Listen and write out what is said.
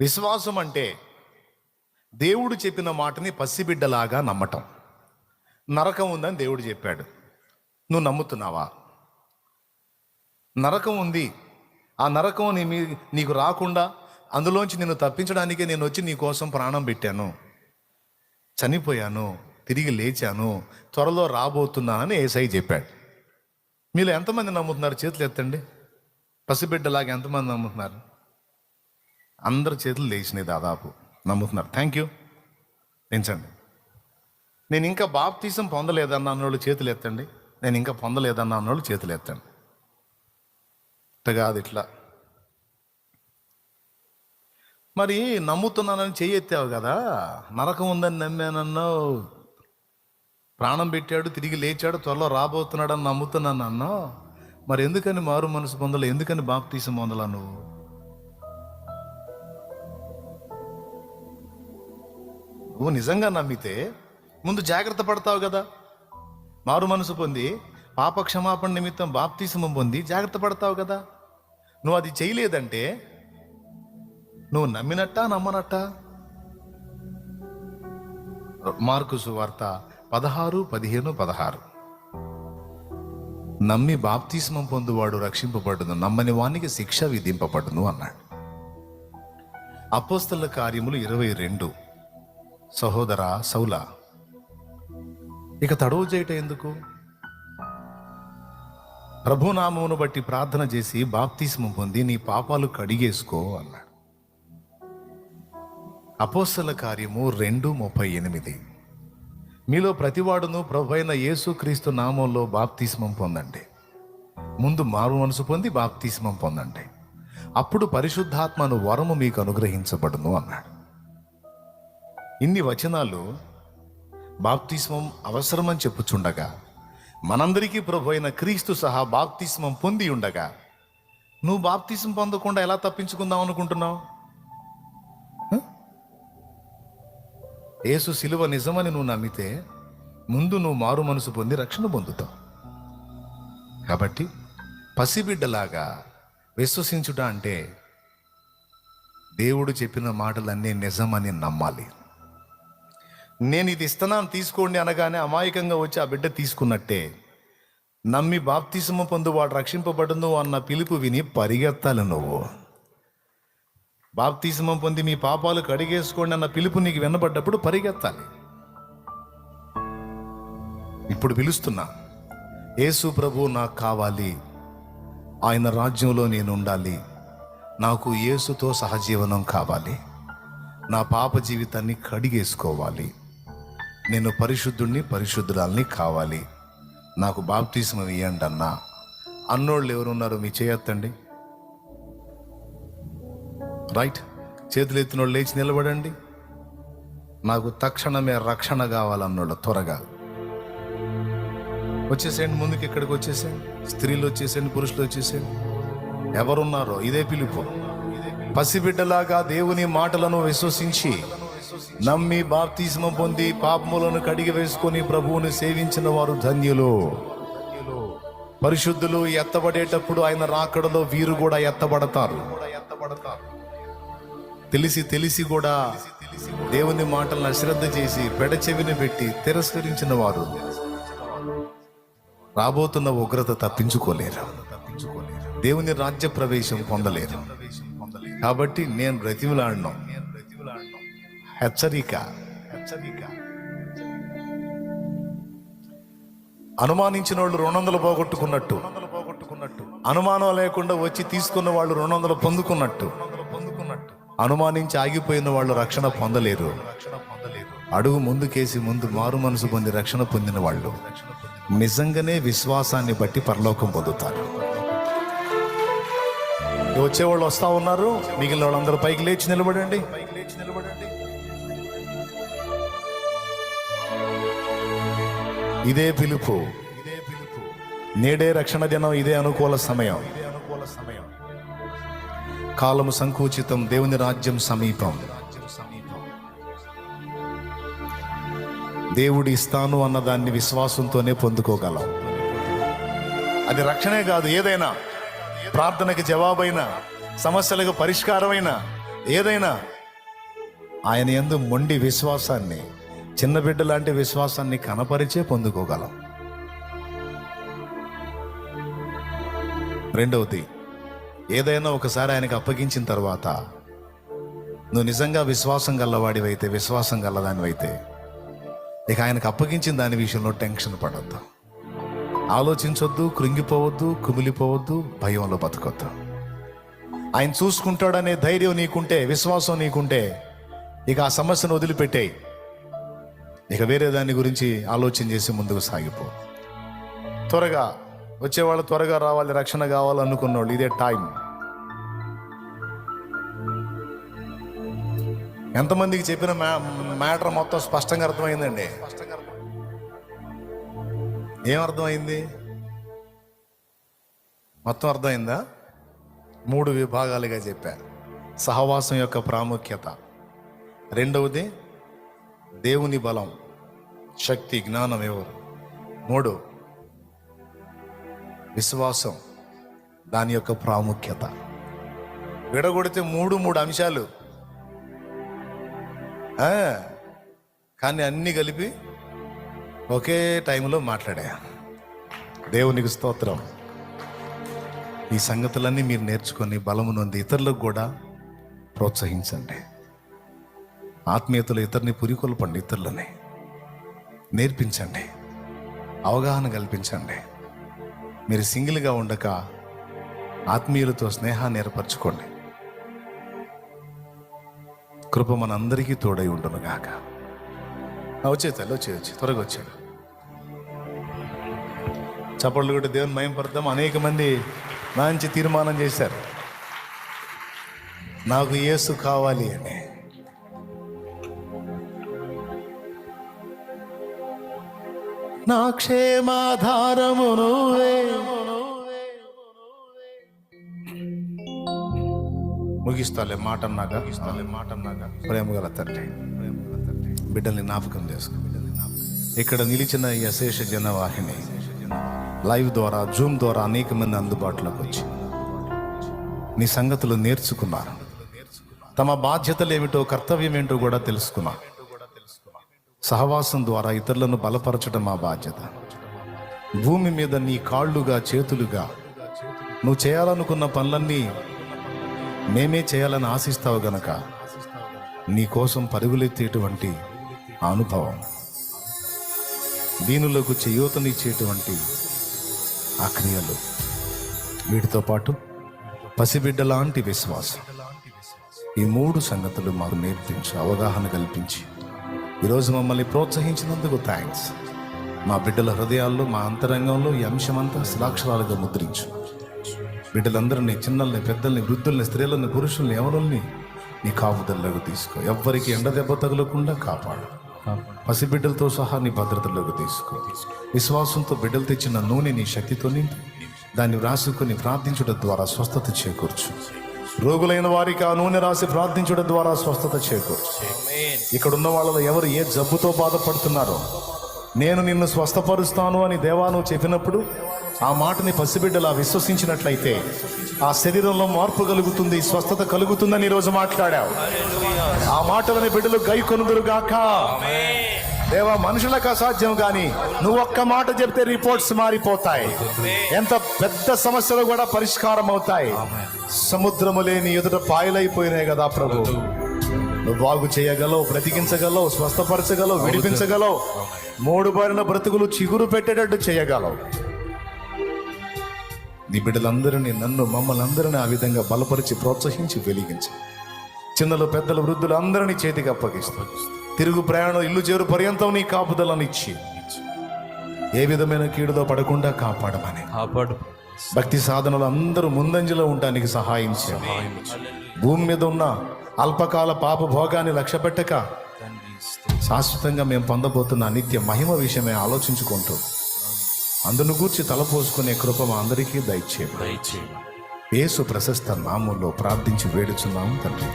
విశ్వాసం అంటే దేవుడు చెప్పిన మాటని పసిబిడ్డలాగా నమ్మటం. నరకం ఉందని దేవుడు చెప్పాడు. నువ్వు నమ్ముతున్నావా? నరకం ఉంది. ఆ నరకం నీ మీ నీకు రాకుండా అందులోంచి నిన్ను తప్పించడానికే నేను వచ్చి నీ కోసం ప్రాణం పెట్టాను. చనిపోయాను తిరిగి లేచాను త్వరలో రాబోతున్నానని ఏసై చెప్పాడు. మీలో ఎంతమంది నమ్ముతున్నారు? చేతులు ఎత్తండి. పసిబిడ్డలాగా ఎంతమంది నమ్ముతున్నారు? అందరి చేతులు లేచినాయి దాదాపు. నమ్ముతున్నారు. థ్యాంక్ యూ పెంచండి నేను ఇంకా బాప్తీసం పొందలేదన్న అన్నోళ్ళు చేతులు ఎత్తండి. నేను ఇంకా పొందలేదన్న అన్నోళ్ళు చేతులు ఎత్తండి. కాదు ఇట్లా. మరి నమ్ముతున్నానని చేయి ఎత్తావు కదా. నరకం ఉందని నమ్మానన్నావు. ప్రాణం పెట్టాడు తిరిగి లేచాడు త్వరలో రాబోతున్నాడని నమ్ముతున్నాను అన్నావు మరి ఎందుకని మారు మనసు పొందలు? ఎందుకని బాప్తీసం పొందలా నువ్వు? నువ్వు నిజంగా నమ్మితే ముందు జాగ్రత్త పడతావు కదా. మారు మనసు పొంది పాప క్షమాపణ నిమిత్తం బాప్తీసమం పొంది జాగ్రత్త పడతావు కదా. నువ్వు అది చేయలేదంటే నువ్వు నమ్మినట్టా నమ్మనట్టా? మార్కు సువార్త పదహారు పదిహేను పదహారు. నమ్మి బాప్తిస్మం పొందువాడు రక్షింపబడును నమ్మని వానికి శిక్ష విధింపబడును అన్నాడు. అపోస్తల కార్యములు ఇరవై రెండు. సహోదర సౌల ఇక తడవు చేయట ఎందుకు? ప్రభునామమును బట్టి ప్రార్థన చేసి బాప్తిస్మం పొంది నీ పాపాలు కడిగేసుకో అన్నాడు. అపోస్తల కార్యము రెండు ముప్పై ఎనిమిది. మీలో ప్రతివాడును ప్రభు అయిన యేసుక్రీస్తు నామంలో బాప్తిస్మం పొందండి. ముందు మారు మనసు పొంది బాప్తిస్మం పొందండి. అప్పుడు పరిశుద్ధాత్మను వరము మీకు అనుగ్రహించబడును అన్నాడు. ఇన్ని వచనాలు బాప్తిస్మం అవసరమని చెప్పుచుండగా మనందరికీ ప్రభు అయిన క్రీస్తు సహా బాప్తిస్మం పొంది ఉండగా నువ్వు బాప్తిస్మం పొందకుండా ఎలా తప్పించుకుందాం అనుకుంటున్నావు? యేసు శిలువ నిజమని నువ్వు నమ్మితే ముందు నువ్వు మారు మనసు పొంది రక్షణ పొందుతావు. కాబట్టి పసిబిడ్డలాగా విశ్వసించుట అంటే దేవుడు చెప్పిన మాటలన్నీ నిజమని నమ్మాలి. నేను ఇది ఇస్తున్నాను తీసుకోండి అనగానే అమాయకంగా వచ్చి ఆ బిడ్డ తీసుకున్నట్టే. నమ్మి బాప్తిసము పొందువాడు రక్షింపబడును అన్న పిలుపు విని పరిగెత్తాలి నువ్వు. బాప్తిసమం పొంది మీ పాపాలు కడిగేసుకోండి అన్న పిలుపు నీకు వినబడ్డప్పుడు పరిగెత్తాలి. ఇప్పుడు పిలుస్తున్నా యేసు ప్రభు నాకు కావాలి. ఆయన రాజ్యంలో నేను ఉండాలి. నాకు యేసుతో సహజీవనం కావాలి. నా పాప జీవితాన్ని కడిగేసుకోవాలి. నేను పరిశుద్ధుణ్ణి పరిశుద్ధురాల్ని కావాలి. నాకు బాప్తీసం ఇవ్వండి అన్నా. అన్నోళ్ళు ఎవరున్నారో? మీ చేయొత్తండి రైట్. చేతులు ఎత్తినోళ్ళు లేచి నిలబడండి. నాకు తక్షణమే రక్షణ కావాలన్నోళ్ళు త్వరగా. వచ్చేసేయండి ముందుకు ఇక్కడికి వచ్చేసేయండి. స్త్రీలు వచ్చేసేయండి పురుషులు వచ్చేసేయండి. ఎవరున్నారో ఇదే పిలుపు. పసిబిడ్డలాగా దేవుని మాటలను విశ్వసించి నమ్మి బాప్తిస్మం పొంది పాపములను కడిగి వేసుకొని ప్రభువుని సేవించిన వారు ధన్యులు. పరిశుద్ధులు ఎత్తబడేటప్పుడు ఆయన రాకడలో వీరు కూడా ఎత్తబడతారు. తెలిసి తెలిసి కూడా దేవుని మాటలను అశ్రద్ధ చేసి పెడచెవిని పెట్టి తిరస్కరించిన వారు రాబోతున్న ఉగ్రత తప్పించుకోలేరు. దేవుని రాజ్య ప్రవేశం పొందలేరు. కాబట్టి నేను బ్రతిమలాడను. హెచ్చరిక హెచ్చరిక. అనుమానించిన వాళ్ళు రెండు వందలు పోగొట్టుకున్నట్టు. అనుమానం లేకుండా వచ్చి తీసుకున్న వాళ్ళు రెండు వందలు పొందుకున్నట్టు. అనుమానించి ఆగిపోయిన వాళ్ళు రక్షణ పొందలేరు. రక్షణ పొందలేరు అడుగు ముందుకేసి ముందు మారు మనసు పొంది రక్షణ పొందిన వాళ్ళు నిజంగానే విశ్వాసాన్ని బట్టి పరలోకం పొందుతారు. వచ్చేవాళ్ళు వస్తా ఉన్నారు. మిగిలిన వాళ్ళందరూ పైకి లేచి నిలబడండి పైకి లేచి నిలబడండి. ఇదే పిలుపు. నేడే రక్షణ దినం ఇదే అనుకూల సమయం. ఇదే అనుకూల సమయం కాలము సంకుచితం దేవుని రాజ్యం సమీపం. దేవుడి ఇస్తాను అన్న దాన్ని విశ్వాసంతోనే పొందుకోగలం. అది రక్షణే కాదు ఏదైనా ప్రార్థనకి జవాబైన సమస్యలకు పరిష్కారమైన ఏదైనా ఆయన ఎందు మొండి విశ్వాసాన్ని చిన్న బిడ్డ లాంటి విశ్వాసాన్ని కనపరిచే పొందుకోగలం. రెండవది ఏదైనా ఒకసారి ఆయనకు అప్పగించిన తర్వాత నువ్వు నిజంగా విశ్వాసం గల్లవాడివైతే విశ్వాసం గల్లదానివైతే ఇక ఆయనకు అప్పగించిన దాని విషయంలో టెన్షన్ పడద్దు. ఆలోచించొద్దు కృంగిపోవద్దు కుమిలిపోవద్దు భయంలో బతకొద్దు. ఆయన చూసుకుంటాడనే ధైర్యం నీకుంటే విశ్వాసం నీకుంటే ఇక ఆ సమస్యను వదిలిపెట్టేయి. ఇక వేరే దాని గురించి ఆలోచన చేసి ముందుకు సాగిపో. త్వరగా వచ్చేవాళ్ళు త్వరగా రావాలి రక్షణ కావాలనుకున్నోళ్ళు ఇదే టైం. ఎంతమందికి చెప్పిన మ్యా మ్యాటర్ మొత్తం స్పష్టంగా అర్థమైందండి. ఏం అర్థమైంది? మొత్తం అర్థమైందా? మూడు విభాగాలుగా చెప్పా. సహవాసం యొక్క ప్రాముఖ్యత. రెండవది దేవుని బలం శక్తి జ్ఞానం ఎవరు? మూడు విశ్వాసం దాని యొక్క ప్రాముఖ్యత. విడగొడితే మూడు మూడు అంశాలు. కానీ అన్నీ కలిపి ఒకే టైంలో మాట్లాడా. దేవునికి స్తోత్రం. ఈ సంగతులన్నీ మీరు నేర్చుకొని బలము నుండి ఇతరులకు కూడా ప్రోత్సహించండి. ఆత్మీయతలు ఇతరుని పురికొల్పండి ఇతరులని నేర్పించండి అవగాహన కల్పించండి. మీరు సింగిల్గా ఉండక ఆత్మీయులతో స్నేహాన్ని ఏర్పరచుకోండి. కృప మనందరికీ తోడై ఉండునుగాక వచ్చే తల్లి వచ్చే వచ్చి త్వరగా వచ్చాడు. చప్పట్లు కూడా దేవుని మయం పడతాం అనేక మంది మంచి తీర్మానం చేశారు. నాకు యేసు కావాలి అని. నా క్షేమాధారము నువ్వే ముగిస్తాలే మాట అన్నాక ఇస్తాలే మాట అన్నాక ప్రేమ గల తండ్రి. బిడ్డల్ని జ్ఞాపకం చేసుకో. ఇక్కడ నిలిచిన ఈ అశేష జనవాహిని లైవ్ ద్వారా జూమ్ ద్వారా అనేక మంది అందుబాటులోకి వచ్చి నీ సంగతులు నేర్చుకున్నారు. తమ బాధ్యతలు ఏమిటో కర్తవ్యం ఏంటో కూడా తెలుసుకున్నారు. సహవాసం ద్వారా ఇతరులను బలపరచడం మా బాధ్యత. భూమి మీద నీ కాళ్ళుగా చేతులుగా నువ్వు చేయాలనుకున్న పనులన్నీ మేమే చేయాలని ఆశిస్తావు గనక నీ కోసం పరుగులెత్తేటువంటి అనుభవం దీనులకు చేయూతనిచ్చేటువంటి ఆ క్రియలు. వీటితో పాటు పసిబిడ్డ లాంటి విశ్వాసం. ఈ మూడు సంగతులు మాకు నేర్పించి అవగాహన కల్పించి ఈరోజు మమ్మల్ని ప్రోత్సహించినందుకు థ్యాంక్స్ మా బిడ్డల హృదయాల్లో మా అంతరంగంలో ఈ అంశమంతా శిలాక్షరాలుగా ముద్రించు. బిడ్డలందరినీ చిన్నల్ని పెద్దల్ని వృద్ధుల్ని స్త్రీలని పురుషుల్ని ఎవరుల్ని నీ కాపుదల్లోకి తీసుకో. ఎవ్వరికి ఎండ దెబ్బ తగలకుండా కాపాడు. పసిబిడ్డలతో సహా నీ భద్రతలోకి తీసుకో. విశ్వాసంతో బిడ్డలు తెచ్చిన నూనె నీ శక్తితో నింపి. దాన్ని వ్రాసుకొని ప్రార్థించడం ద్వారా స్వస్థత చేకూర్చు. రోగులైన వారికి ఆ నూనె రాసి ప్రార్థించడం ద్వారా స్వస్థత చేకూర్చు ఇక్కడ ఉన్న వాళ్ళలో ఎవరు ఏ జబ్బుతో బాధపడుతున్నారో నేను నిన్ను స్వస్థపరుస్తాను అని దేవా నువ్వు చెప్పినప్పుడు ఆ మాటని పసిబిడ్డలా విశ్వసించినట్లయితే ఆ శరీరంలో మార్పు కలుగుతుంది స్వస్థత కలుగుతుందని ఈరోజు మాట్లాడావు. ఆ మాటలని బిడ్డలు గై కొనుదురుగాక. దేవా మనుషులకు అసాధ్యం కానీ నువ్వు ఒక్క మాట చెప్తే రిపోర్ట్స్ మారిపోతాయి. ఎంత పెద్ద సమస్యలు కూడా పరిష్కారం అవుతాయి. సముద్రము లేని ఎదుట పాయలైపోయినాయి కదా ప్రభు. నువ్వు బాగు చేయగలవు బ్రతికించగలవు స్వస్థపరచగలవు విడిపించగలవు మూడు బారిన బ్రతుకులు చిగురు పెట్టేటట్టు చేయగలవు. నీ బిడ్డలందరినీ నన్ను మమ్మల్ని అందరినీ ఆ విధంగా బలపరిచి ప్రోత్సహించి వెలిగించు. చిన్నలు పెద్దలు వృద్ధులు అందరినీ చేతికి అప్పగిస్తాను తిరుగు ప్రయాణం ఇల్లు చేరు పర్యంతం నీ కాపుదలనిచ్చి ఏ విధమైన కీడులో పడకుండా కాపాడమని. కాపాడు. భక్తి సాధనలు అందరూ ముందంజలో ఉండడానికి సహాయం భూమి మీద ఉన్న అల్పకాల పాప భోగాన్ని లక్ష్య పెట్టక శాశ్వతంగా మేము పొందబోతున్న నిత్య మహిమ విషయమే ఆలోచించుకుంటూ అందును గూర్చి తలపోసుకునే కృప మా అందరికీ దయచేయండి దయచేయి యేసు ప్రశస్త నామంలో ప్రార్థించి వేడుచున్నాము తండ్రి.